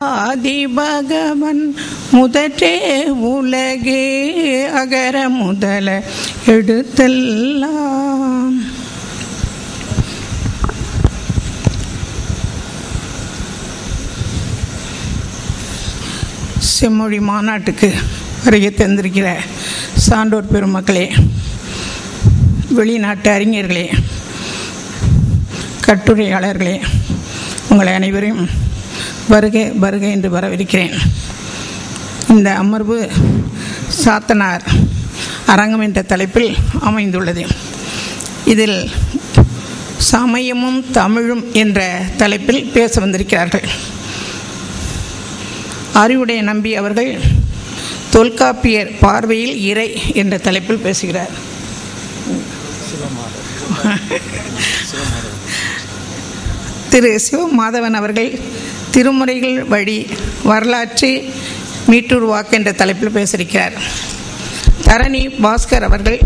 ஆதிபகவன் முதற்றே உலகே அகர முதல எடுத்தெல்லாம். செம்மொழி மாநாட்டுக்கு வருகை தந்திருக்கிற சான்றோர் பெருமக்களே வெளிநாட்டு அறிஞர்களே கட்டுரையாளர்களே உங்களை அனைவரையும் வருகை வருகை என்று வரவிருக்கிறேன். இந்த அமர்வு சாத்தனார் அரங்கம் என்ற தலைப்பில் அமைந்துள்ளது. இதில் சமயமும் தமிழும் என்ற தலைப்பில் பேச வந்திருக்கிறார்கள். அறிவுடைய நம்பி அவர்கள் தொல்காப்பியர் பார்வையில் இறை என்ற தலைப்பில் பேசுகிறார். திரு சிவமாதவன் அவர்கள் திருமுறைகள் வழி வரலாற்று மீட்டுருவாக்கு என்ற தலைப்பில் பேசியிருக்கிறார். தரணி பாஸ்கர் அவர்கள்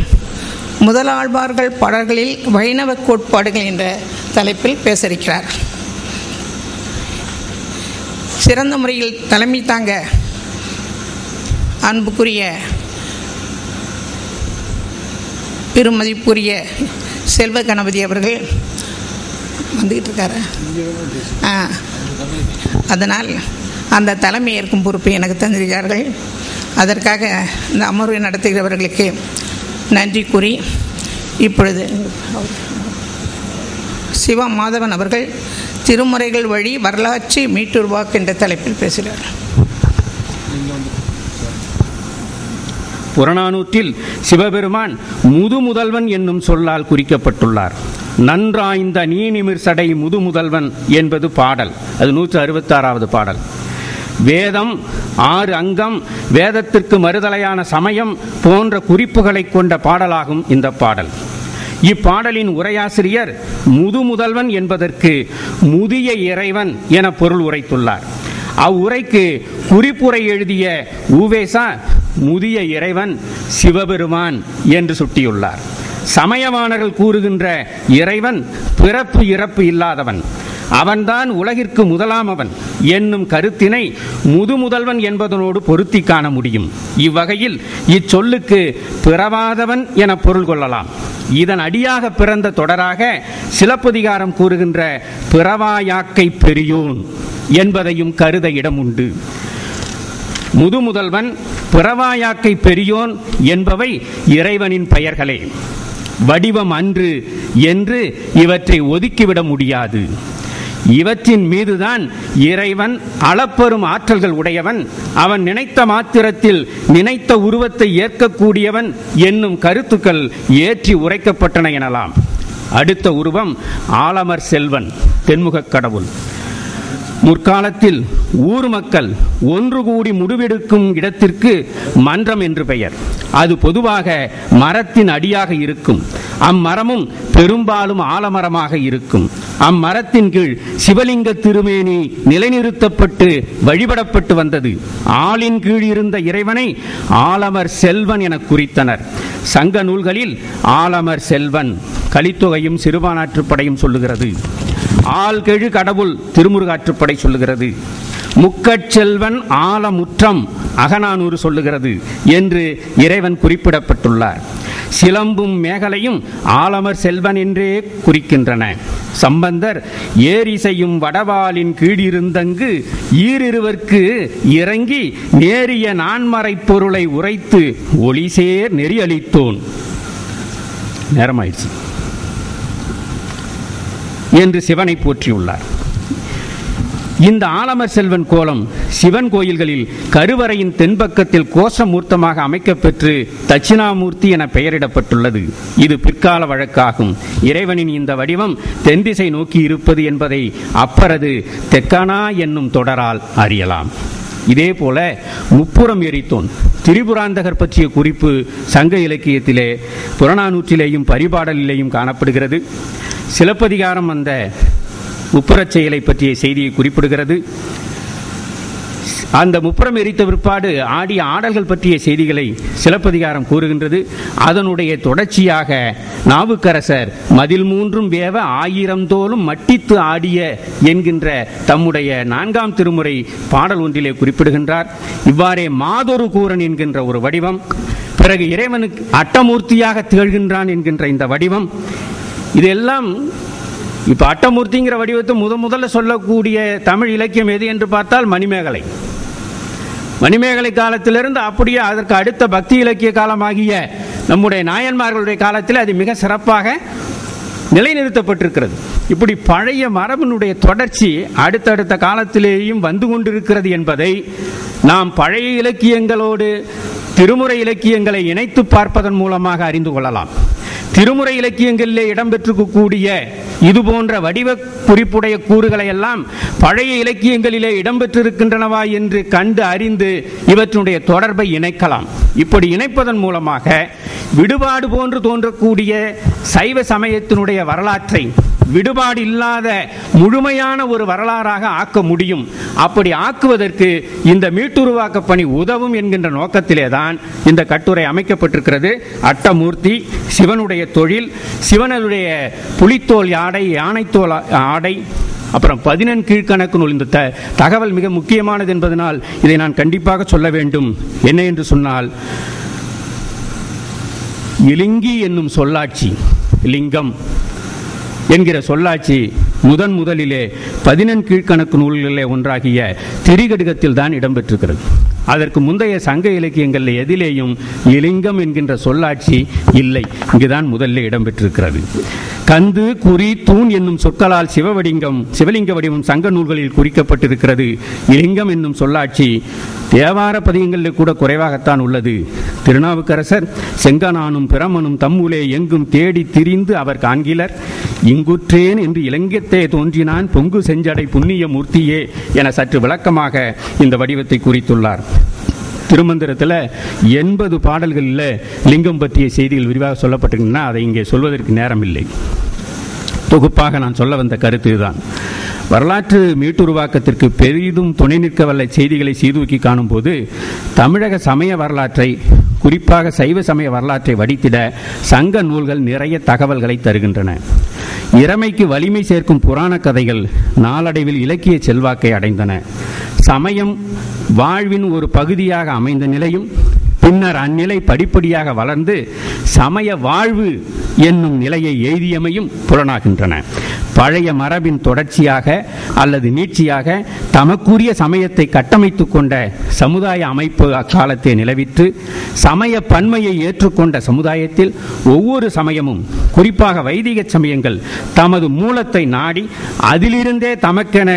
முதலாழ்வார்கள் பாடல்களில் வைணவ கோட்பாடுகள் என்ற தலைப்பில் பேசியிருக்கிறார். சிறந்த முறையில் தலைமை தாங்க அன்புக்குரிய பெருமதிப்புரிய செல்வ கணபதி அவர்கள் வந்துக்கிட்டு இருக்காரு ஆ. அதனால் அந்த தலைமை ஏற்கும் பொறுப்பை எனக்கு தந்திருக்கிறார்கள். அதற்காக இந்த அமர்வை நடத்துகிறவர்களுக்கு நன்றி கூறி இப்பொழுது சிவா மாதவன் அவர்கள் திருமுறைகள் வழி வரலாற்று மீட்டுருவாக்கு என்ற தலைப்பில் பேசுகிறார். புறநானூற்றில் சிவபெருமான் முது முதல்வன் என்னும் சொல்லால் குறிக்கப்பட்டுள்ளார். நன்றாய்ந்த நீநிமிர் சடை முது முதல்வன் என்பது பாடல். அது நூற்று அறுபத்தாறாவது பாடல். வேதம் ஆறு அங்கம் வேதத்திற்கு மறுதலையான சமயம் போன்ற குறிப்புகளை கொண்ட பாடலாகும் இந்த பாடல். இப்பாடலின் உரையாசிரியர் முது முதல்வன் என்பதற்கு முதிய இறைவன் என பொருள் உரைத்துள்ளார். அவ்வுரைக்கு குறிப்புரை எழுதிய ஊவேசா முதிய இறைவன் சிவபெருமான் என்று சுட்டியுள்ளார். சமயவாணர்கள் கூறுகின்ற இறைவன் பிறப்பு இறப்பு இல்லாதவன். அவன்தான் உலகிற்கு முதலாமவன் என்னும் கருத்தினை முதுமுதல்வன் என்பதனோடு பொருத்தி காண முடியும். இவ்வகையில் இச்சொல்லுக்கு பிறவாதவன் என பொருள் கொள்ளலாம். இதன் அடியாக பிறந்த தொடராக சிலப்பதிகாரம் கூறுகின்ற பிறவாயாக்கை பெரியோன் என்பதையும் கருத இடம் உண்டு. முதுமுதல்வன் பிறவாயாக்கை பெரியோன் என்பவை இறைவனின் பெயர்களே. வடிவம் அன்று என்று இவற்றை ஒதுக்கிவிட முடியாது. இவற்றின் மீதுதான் இறைவன் அளப்பெரும் ஆற்றல்கள் உடையவன். அவன் நினைத்த மாத்திரத்தில் நினைத்த உருவத்தை ஏற்கக்கூடியவன் என்னும் கருத்துக்கள் ஏற்றி உரைக்கப்பட்டன எனலாம். அடுத்த உருவம் ஆலமர் செல்வன் தென்முகக் கடவுள். முற்காலத்தில் ஊர் மக்கள் ஒன்று கூடி முடிவெடுக்கும் இடத்திற்கு மன்றம் என்று பெயர். அது பொதுவாக மரத்தின் அடியாக இருக்கும். அம்மரமும் பெரும்பாலும் ஆலமரமாக இருக்கும். அம்மரத்தின் கீழ் சிவலிங்க திருமேனி நிலைநிறுத்தப்பட்டு வழிபடப்பட்டு வந்தது. ஆளின் கீழ் இருந்த இறைவனை ஆலமர் செல்வன் என குறித்தனர். சங்க நூல்களில் ஆலமர் செல்வன் கலித்தொகையும் சிறுபானாற்றுப்படையும் சொல்லுகிறது. ஆள்கெழு கடவுள் திருமுருகாற்றுப்படை சொல்லுகிறது. முக்கட்செல்வன் ஆலமுற்றம் அகநானூறு சொல்லுகிறது என்று இறைவன் குறிப்பிடப்பட்டுள்ளார். சிலம்பும் மேகலையும் ஆலமர் செல்வன் என்றே குறிக்கின்றன. சம்பந்தர் ஏரிசையும் வடவாலின் கீழிருந்தங்கு ஈரிருவர்க்கு இறங்கி நேரிய நான்மறை பொருளை உரைத்து ஒளிசேர் நெறியளித்தோன். நேரமாயிடுச்சு என்று சிவனை போற்றியுள்ளார். இந்த ஆலமர் செல்வன் கோலம் சிவன் கோயில்களில் கருவறையின் தென்பக்கத்தில் கோஷமூர்த்தமாக அமைக்கப்பெற்று தட்சிணாமூர்த்தி என பெயரிடப்பட்டுள்ளது. இது பிற்கால வழக்காகும். இறைவனின் இந்த வடிவம் தென்திசை நோக்கி இருப்பது என்பதை அப்பரது தெக்கானா என்னும் தொடரால் அறியலாம். இதே போல முப்புறம் எரித்தோன் திரிபுராந்தகர் பற்றிய குறிப்பு சங்க இலக்கியத்திலே புறநானூற்றிலேயும் பரிபாடலிலேயும் காணப்படுகிறது. சிலப்பதிகாரம் அந்த முப்புறச் செயலை பற்றிய செய்தியை குறிப்பிடுகிறது. அந்த முப்புறம் எரித்த பிற்பாடு ஆடிய ஆடல்கள் பற்றிய செய்திகளை சிலப்பதிகாரம் கூறுகின்றது. அதனுடைய தொடர்ச்சியாக நாவுக்கரசர் மதில் மூன்றும் வேவ ஆயிரம் தோலும் மட்டித்து ஆடிய என்கின்ற தம்முடைய நான்காம் திருமுறை பாடல் ஒன்றிலே குறிப்பிடுகின்றார். இவ்வாறே மாதொரு கூரன் என்கின்ற ஒரு வடிவம் பிறகு இறைவனுக்கு அட்டமூர்த்தியாக திகழ்கின்றான் என்கின்ற இந்த வடிவம். இதெல்லாம் இப்போ அட்டமூர்த்திங்கிற வடிவத்தை முத முதல்ல சொல்லக்கூடிய தமிழ் இலக்கியம் எது என்று பார்த்தால் மணிமேகலை. மணிமேகலை காலத்திலிருந்து அப்படியே அதற்கு அடுத்த பக்தி இலக்கிய காலமாகிய நம்முடைய நாயன்மார்களுடைய காலத்தில் அது மிக சிறப்பாக நிலைநிறுத்தப்பட்டிருக்கிறது. இப்படி பழைய மரபினுடைய தொடர்ச்சி அடுத்தடுத்த காலத்திலேயும் வந்து கொண்டிருக்கிறது என்பதை நாம் பழைய இலக்கியங்களோடு திருமுறை இலக்கியங்களை இணைத்து பார்ப்பதன் மூலமாக அறிந்து கொள்ளலாம். திருமுறை இலக்கியங்களிலே இடம்பெற்றிருக்கக்கூடிய இது போன்ற வடிவ குறிப்புடைய கூறுகளை எல்லாம் பழைய இலக்கியங்களிலே இடம்பெற்றிருக்கின்றனவா என்று கண்டு அறிந்து இவற்றினுடைய தொடர்பை இணைக்கலாம். இப்படி இணைப்பதன் மூலமாக விடுபாடு போன்று தோன்றக்கூடிய சைவ சமயத்தினுடைய வரலாற்றை விடுபாடு இல்லாத முழுமையான ஒரு வரலாறாக ஆக்க முடியும். அப்படி ஆக்குவதற்கு இந்த மீட்டுருவாக்க பணி உதவும் என்கின்ற நோக்கத்திலே தான் இந்த கட்டுரை அமைக்கப்பட்டிருக்கிறது. அட்டமூர்த்தி சிவனுடைய தொழில் சிவனுடைய புலித்தோல் யாடை யானைத்தோல் ஆடை அப்புறம் பதினெண் கீழ்கணக்கு நூல் இந்த த தகவல் மிக முக்கியமானது என்பதனால் இதை நான் கண்டிப்பாக சொல்ல வேண்டும். என்ன என்று சொன்னால் இலிங்கி என்னும் சொல்லாட்சி லிங்கம் என்கிற சொல்லாட்சி முதன் முதலிலே பதினெண் கீழ்கணக்கு நூல்களிலே ஒன்றாகிய திரிகடுகத்தில் தான் இடம்பெற்றிருக்கிறது. அதற்கு முந்தைய சங்க இலக்கியங்களில் எதிலேயும் இலிங்கம் என்கின்ற சொல்லாட்சி இல்லை. இங்குதான் முதல்ல இடம்பெற்றிருக்கிறது. கந்து குறி தூண் என்னும் சொற்களால் சிவவடிங்கம் சிவலிங்க வடிவம் சங்க நூல்களில் குறிக்கப்பட்டிருக்கிறது. இலிங்கம் என்னும் சொல்லாட்சி தேவார பதிகங்களில் கூட குறைவாகத்தான் உள்ளது. திருநாவுக்கரசர் செங்கனானும் பிரமனும் தம்முலே எங்கும் தேடி திரிந்து அவர் காண்கிலர். இங்குற்றேன் என்று இலங்கத்தே தோன்றினான் பொங்கு செஞ்சடை புண்ணிய மூர்த்தியே என சற்று விளக்கமாக இந்த வடிவத்தை குறித்துள்ளார். திருமந்திரத்தில் எண்பது பாடல்களில் லிங்கம் பற்றிய செய்திகள் விரிவாக சொல்லப்பட்டிருக்குன்னா அதை இங்கே சொல்வதற்கு நேரம் இல்லை தொகுப்பாக நான் சொல்ல வந்த கருத்து இதுதான். வரலாற்று மீட்டுருவாக்கத்திற்கு பெரிதும் துணை நிற்க வல்ல செய்திகளை சீதூக்கி காணும்போது தமிழக சமய வரலாற்றை குறிப்பாக சைவ சமய வரலாற்றை வடித்திட சங்க நூல்கள் நிறைய தகவல்களை தருகின்றன. இறமைக்கு வலிமை சேர்க்கும் புராண கதைகள் நாளடைவில் இலக்கிய செல்வாக்கை அடைந்தன. சமயம் வாழ்வின் ஒரு பகுதியாக அமைந்த நிலையும் பின்னர் அந்நிலை படிப்படியாக வளர்ந்து சமய வாழ்வு என்னும் நிலையை எய்தியமையும் புலனாகின்றன. பழைய மரபின் தொடர்ச்சியாக அல்லது நீட்சியாக தமக்குரிய சமயத்தை கட்டமைத்துக் கொண்ட சமுதாய அமைப்பு அக்காலத்தை நிலவிற்று சமய பன்மையை ஏற்றுக்கொண்ட சமுதாயத்தில் ஒவ்வொரு சமயமும் குறிப்பாக வைதிக சமயங்கள் தமது மூலத்தை நாடி அதிலிருந்தே தமக்கென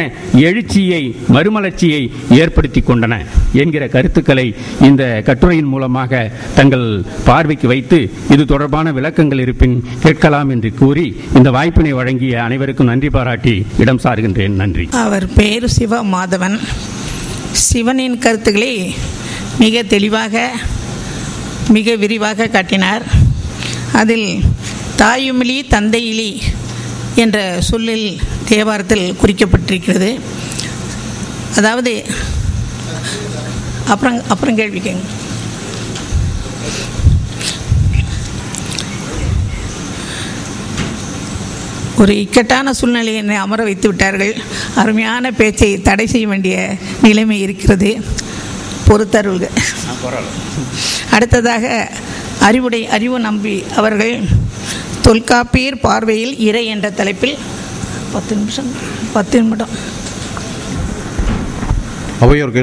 எழுச்சியை மறுமலர்ச்சியை ஏற்படுத்தி கொண்டன என்கிற கருத்துக்களை இந்த கட்டுரையின் மூலமாக தங்கள் பார்வைக்கு வைத்து இது தொடர்பான விளக்கங்கள் இருப்பின் கேட்கலாம் என்று கூறி இந்த வாய்ப்பினை வழங்கிய அனைவருக்கும் நன்றி பாராட்டி இடம் சார்கின்றேன். நன்றி. அவர் பேரு சிவ மாதவன். சிவனின் கருத்துக்களை மிக தெளிவாக மிக விரிவாக காட்டினார். அதில் தாயுமிலி தந்தையிலி என்ற சொல்லில் தேவாரத்தில் குறிக்கப்பட்டிருக்கிறது. அதாவது அப்புறம் அப்புறம் கேள்வி ஒரு இக்கட்டான சூழ்நிலையை என்னை அமர வைத்து விட்டார்கள். அருமையான பேச்சை தடை செய்ய வேண்டிய நிலைமை இருக்கிறது. பொறுத்தருள்க. அடுத்ததாக அறிவுடை அறிவு நம்பி அவர்கள் தொல்காப்பியர் பார்வையில் இறை என்ற தலைப்பில் பத்து நிமிஷம் பத்து நிமிடம். அவையோர்கள்